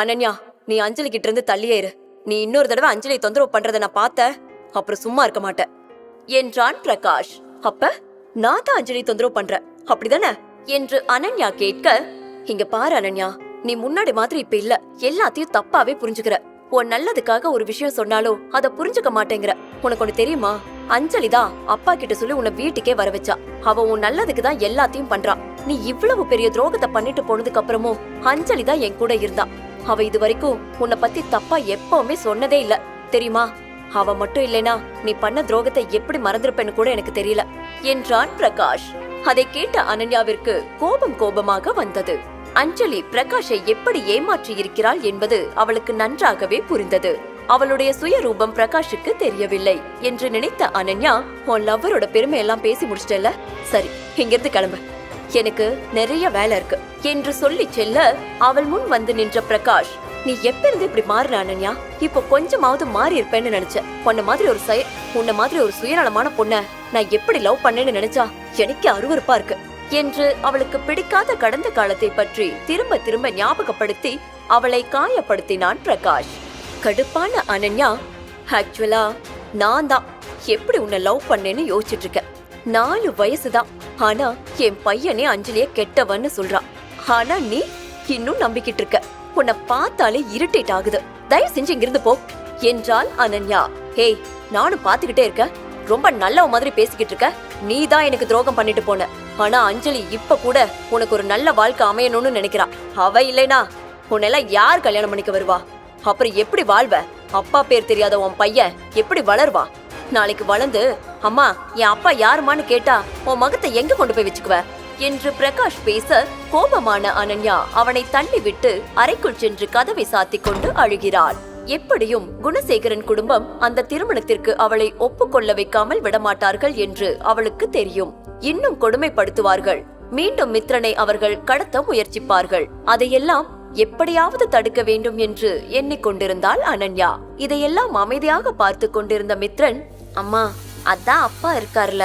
அனன்யா நீ அஞ்சலி கிட்ட இருந்து தள்ளியே இரு. நீ இன்னொரு தடவை அஞ்சலி தொந்தரவு பண்றத நான் பார்த்த அப்புறம் சும்மா இருக்க மாட்டேன். என்றான் பிரகாஷ். அப்ப நான் தான் அஞ்சலி தொந்தரவு பண்றேன். அப்படிதானே? என்று அனன்யா கேட்க இங்க பாரு அனன்யா நீ முன்னாடி மாதிரி இப்ப இல்ல. எல்லாத்தையும் தப்பாவே புரிஞ்சுக்கிற. உன் நல்லதுக்காக ஒரு விஷயம் சொன்னாலும் அத புரிஞ்சுக்க மாட்டேங்கிற. உனக்கு ஒண்ணு தெரியுமா? அஞ்சலி தான் அப்பா கிட்ட சொல்லி உன்னை வீட்டுக்கே வர வச்சா. அவ உன் நல்லதுக்கு தான் எல்லாத்தையும் பண்றா. நீ இவ்வளவு பெரிய துரோகத்தை பண்ணிட்டு போனதுக்கு அப்புறமும் அஞ்சலி தான் என் கூட இருந்தா. அவ இது வரைக்கும் உன்னை பத்தி தப்பா எப்பவுமே சொன்னதே இல்ல. தெரியுமா? அவ மட்டும் இல்லைனா நீ பண்ண துரோகத்தை எப்படி மறந்திருப்பேன்னு கூட எனக்கு தெரியல. என்றான் பிரகாஷ். அதை கேட்ட அனன்யாவிற்கு கோபம் கோபமாக வந்தது. அஞ்சலி பிரகாஷை எப்படி ஏமாற்றி இருக்கிறாள் என்பது அவளுக்கு நன்றாகவே புரிந்தது. அவளுடைய சுயரூபம் பிரகாஷுக்கு தெரியவில்லை என்று நினைத்த அனன்யா உன் லவ்வரோட பெருமை எல்லாம் பேசி முடிச்சிட்டல சரி இங்கிருந்து கிளம்பு. எனக்கு நிறைய வேலை இருக்கு. என்று சொல்லி செல்ல அவள் முன் வந்து நின்ற பிரகாஷ் நீ எப்ப இருந்து இப்படி மாறின அனன்யா? இப்போ கொஞ்சமாவது மாறி இருப்பேன்னு நினைச்சேன் உன்ன மாதிரி ஒரு சய உன்ன மாதிரி ஒரு சுயநலமான பொண்ண நான் எப்படி லவ் பண்ணேன்னு நினைச்சா எனக்கு அருவருப்பா இருக்கு. என்று அவளுக்கு பிடிக்காத கடந்த காலத்தை பற்றி திரும்ப திரும்ப ஞாபகப்படுத்தி அவளை காயப்படுத்தினான் பிரகாஷ். கடுப்பான அனன்யா ஆக்சுவலா நான் தான். எப்படி உன்னை லவ் பண்ணேன்னு யோசிச்சுட்டு இருக்கேன். நாலு வயசுதான். ஆனா என் பையனே அஞ்சலிய கெட்டவன்னு சொல்றான் ஆனா நீ இன்னும் நம்பிக்கிட்டு இருக்க. உன்னை பார்த்தாலே இரிட்டேட் ஆகுது. தயவு செஞ்சு இங்கிருந்து போ. என்றாள் அனன்யா. ஹேய் நானும் பாத்துக்கிட்டே இருக்க. ரொம்ப நல்ல மாதிரி பேசிக்கிட்டு இருக்க. நீ தான் எனக்கு துரோகம் பண்ணிட்டு போன. ஆனா அஞ்சலி இப்ப கூட உனக்கு ஒரு நல்ல வாழ்க்கை அமையணும்னு நினைக்கிறா. அவ இல்லைனா உன்னெல்லாம் யார் கல்யாணம் பண்ணிக்க வருவா? அப்புறம் எப்படி வாழ்வ? அப்பா பேர் தெரியாத உன் பையன் எப்படி வளருவா? நாளைக்கு வளர்ந்து அம்மா என் அப்பா யாருமான்னு கேட்டா உன் மகத்தை எங்க கொண்டு போய் வச்சுக்குவ? என்று பிரகாஷ் பேச கோபமான அனன்யா அவனை தள்ளிவிட்டு அறைக்குள் சென்று கதவை சாத்திக் கொண்டு அழுகிறாள். எப்படியும் குணசேகரன் குடும்பம் அந்த திருமணத்திற்கு அவளை ஒப்புக்கொள்ள வைக்காமல் விடமாட்டார்கள் என்று அவளுக்கு தெரியும். இன்னும் கொடுமைப்படுத்துவார்கள். மீண்டும் மித்ரனை அவர்கள் கடத்த முயற்சிப்பார்கள். அதையெல்லாம் எப்படியாவது தடுக்க வேண்டும் என்று எண்ணிக்கொண்டிருந்தாள் அனன்யா. இதையெல்லாம் அமைதியாக பார்த்து கொண்டிருந்த மித்ரன் அம்மா அதான் அப்பா இருக்கார்ல.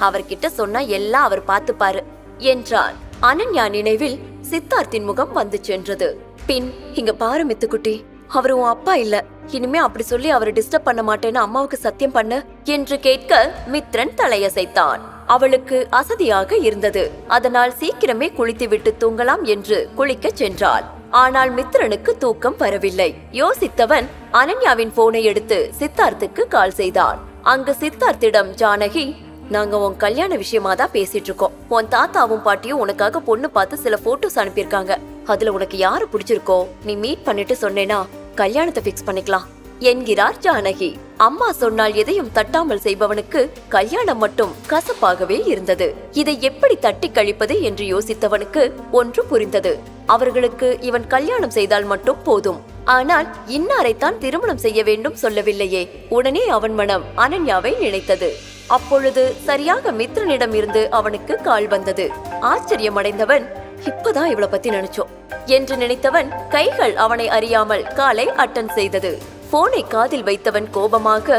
அவர்கிட்ட சொன்னா எல்லாம் அவர் பார்த்துப்பாரு என்றார் அனன்யா நினைவில் சித்தார்த்தின் முகம் வந்து சென்றது. பின் இங்க பாரு மித்துக்குட்டி அவர் உன் அப்பா இல்ல. இனிமே அப்படி சொல்லி அவரை டிஸ்டர்ப் பண்ண மாட்டேன்னு அம்மாவுக்கு சத்தியம் பண்ணு என்று கேட்க மித்ரன் தலையசைத்தான். அவளுக்கு அசதியாக இருந்தது. அதனால் சீக்கிரமே குளித்துவிட்டு தூங்கலாம் என்று குளிக்கச் சென்றாள். ஆனால் மித்ரனுக்கு தூக்கம் வரவில்லை. யோசித்தவன் அனன்யாவின் போனை எடுத்து சித்தார்த்துக்கு கால் செய்தான். அங்க சித்தார்த்திடம் ஜானகி நாங்க உன் கல்யாண விஷயமா தான் பேசிட்டு இருக்கோம் உன் தாத்தாவும் பாட்டியும் உனக்காக பொண்ணு பார்த்து சில போட்டோஸ் அனுப்பியிருக்காங்க. அதுல உனக்கு யாரு பிடிச்சிருக்கோ நீ மீட் பண்ணிட்டு சொன்னேனா கல்யாணத்தை ஃபிக்ஸ் பண்ணிக்கலாம். என்கிறார் ஜானகி. அம்மா சொன்னால் எதையும் தட்டாமல் செய்பவனுக்கு கல்யாணம் மட்டும் கசப்பாகவே இருந்தது. இதை எப்படி தட்டி கழிப்பது என்று யோசித்தவனுக்கு ஒன்று புரிந்தது. அவர்களுக்கு இவன் கல்யாணம் செய்தால் மட்டும் போதும். ஆனால் இன்னாரைத்தான் திருமணம் செய்ய வேண்டும் சொல்லவில்லையே. உடனே அவன் மனம் அனன்யாவை நினைத்தது. அப்பொழுது சரியாக மித்ரனிடம் இருந்து அவனுக்கு கால் வந்தது. ஆச்சரியமடைந்தவன் இப்பதான் இவளை பத்தி நினைச்சோம் என்று நினைத்தவன் கைகள் அவனை அறியாமல் காலை அட்டன் செய்தது. போனை காதில் வைத்தவன் கோபமாக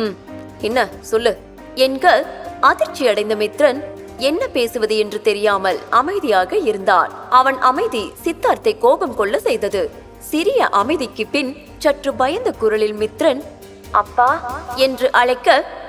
ம் என்ன சொல்லு. என்க அதிர்ச்சி அடைந்த மித்ரன் என்ன பேசுவது என்று தெரியாமல் அமைதியாக இருந்தான். அவன் அமைதி சித்தார்த்தை கோபம் கொள்ள செய்தது. சிறிய அமைதிக்கு பின் சற்று பயந்த குரலில் மித்ரன் அப்பா என்று அழைக்க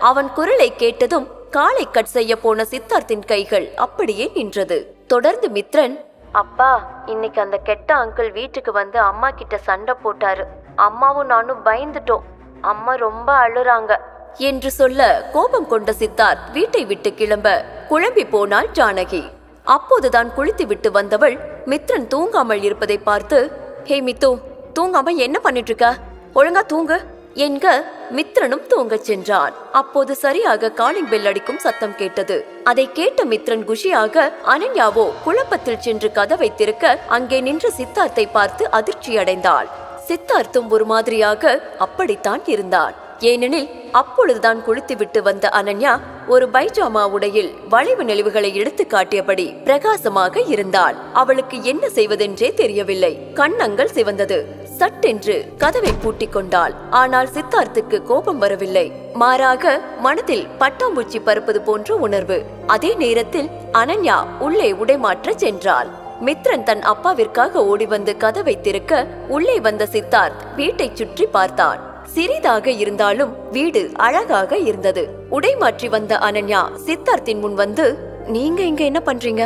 அவன் குரலை கேட்டதும் காலை கட் செய்ய போன சித்தார்த்தின் கைகள் அப்படியே நின்றது. தொடர்ந்து மித்ரன் அப்பா இன்னைக்கு அந்த கெட்ட அங்கிள் வீட்டுக்கு வந்து அம்மா கிட்ட சண்டை போட்டாரு. அம்மாவும் நானும் பயந்துட்டோம். அம்மா ரொம்ப அழுறாங்க. என்று சொல்ல கோபம் கொண்ட சித்தார்த் வீட்டை விட்டு கிளம்ப குழம்பி போனாள் ஜானகி. அப்போதுதான் குளித்து விட்டு வந்தவள் மித்ரன் தூங்காமல் இருப்பதை பார்த்து ஹே மித்து தூங்காம என்ன பண்ணிட்டு இருக்க ஒழுங்கா தூங்கு. என்க மித்ரனும் தூங்கச் சென்றான். அப்போது சரியாக காலிங் பெல் அடிக்கும் சத்தம் கேட்டது. அதை கேட்ட மித்ரன் குஷியாக அனன்யாவோ குழப்பத்தில் சென்று கதவை திறக்க அங்கே நின்ற சித்தார்த்தை பார்த்து அதிர்ச்சி அடைந்தாள் சித்தார்த்தும் ஒரு மாதிரியாக அப்படித்தான் இருந்தான். ஏனெனில் அப்பொழுதுதான் குளித்துவிட்டு வந்த அனன்யா ஒரு பைஜாமா உடையில் வளைவு நெளிவுகளை எடுத்து காட்டியபடி பிரகாசமாக இருந்தாள். அவளுக்கு என்ன செய்வதென்றே தெரியவில்லை. கண்ணங்கள் சிவந்தது. சட்டென்று கதவை பூட்டிக் கொண்டாள். ஆனால் சித்தார்த்துக்கு கோபம் வரவில்லை. மாறாக மனதில் பட்டாம்பூச்சி பறப்பது போன்ற உணர்வு. அதே நேரத்தில் அனன்யா உள்ளே உடைமாற்ற சென்றாள். மித்ரன் தன் அப்பாவிற்காக ஓடி வந்து கதவை திறக்க உள்ளே வந்த சித்தார்த் வீட்டை சுற்றி பார்த்தான். சிறிதாக இருந்தாலும் வீடு அழகாக இருந்தது. உடை மாற்றி வந்த அனன்யா சித்தார்த்தின் முன் வந்து நீங்க இங்க என்ன பண்றீங்க?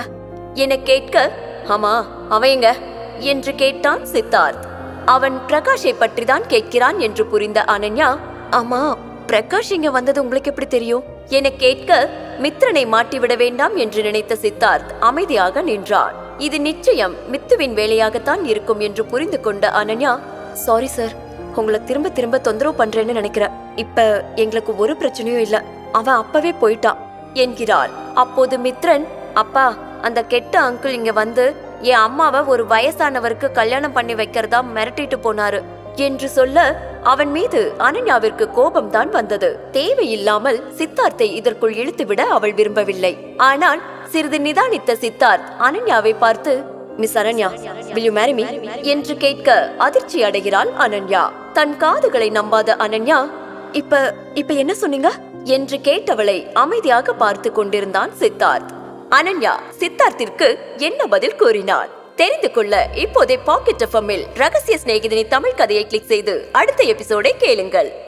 என கேட்க ஆமா அவைங்க என்று கேட்டான் சித்தார்த். அவன் பிரகாஷை பற்றிதான் கேட்கிறான் என்று புரிந்த அனன்யா ஆமா பிரகாஷ் இங்க வந்தது உங்களுக்கு எப்படி தெரியும்? என கேட்க மித்ரனை மாட்டிவிட வேண்டாம் என்று நினைத்த சித்தார்த் அமைதியாக நின்றான். இது நிச்சயம் மித்துவின் வேலையாகத்தான் இருக்கும் என்று புரிந்து கொண்ட அனன்யா சாரி சார் உங்களை திரும்ப திரும்ப தொந்தரவு பண்றேன்னு நினைக்கிறேன். இப்ப எங்களுக்கு ஒரு பிரச்சனையும் இல்ல. அவன் அப்பவே போயிட்டான் என்கிறாள். அப்போது மித்ரன் அப்பா அந்த கெட்ட அங்கிள் இங்க வந்து என் அம்மாவை ஒரு வயசானவருக்கு கல்யாணம் பண்ணி வைக்கிறதா மிரட்டிட்டு போனாரு. என்று சொல்ல அவன் மீது அனன்யாவிற்கு கோபம்தான் வந்தது. தேவையில்லாமல் சித்தார்த்தை இதற்குள் இழுத்துவிட அவள் விரும்பவில்லை. ஆனால் சிறிது நிதானித்த சித்தார்த் அனன்யாவை பார்த்து miss Ananya will you marry me என்று கேட்க அதிர்ச்சி அடைகிறாள் அனன்யா. தன் காதுகளை நம்பாத அனன்யா இப்ப இப்ப என்ன சொன்னீங்க? என்று கேட்டவளை அமைதியாக பார்த்து கொண்டிருந்தான் சித்தார்த். அனன்யா சித்தார்த்திற்கு என்ன பதில் கூறினார் தெரிந்து கொள்ள இப்போதே பாக்கெட் எஃப்எம்மில் ரகசிய சிநேகிதனி தமிழ் கதையை கிளிக் செய்து அடுத்த எபிசோடை கேளுங்கள்.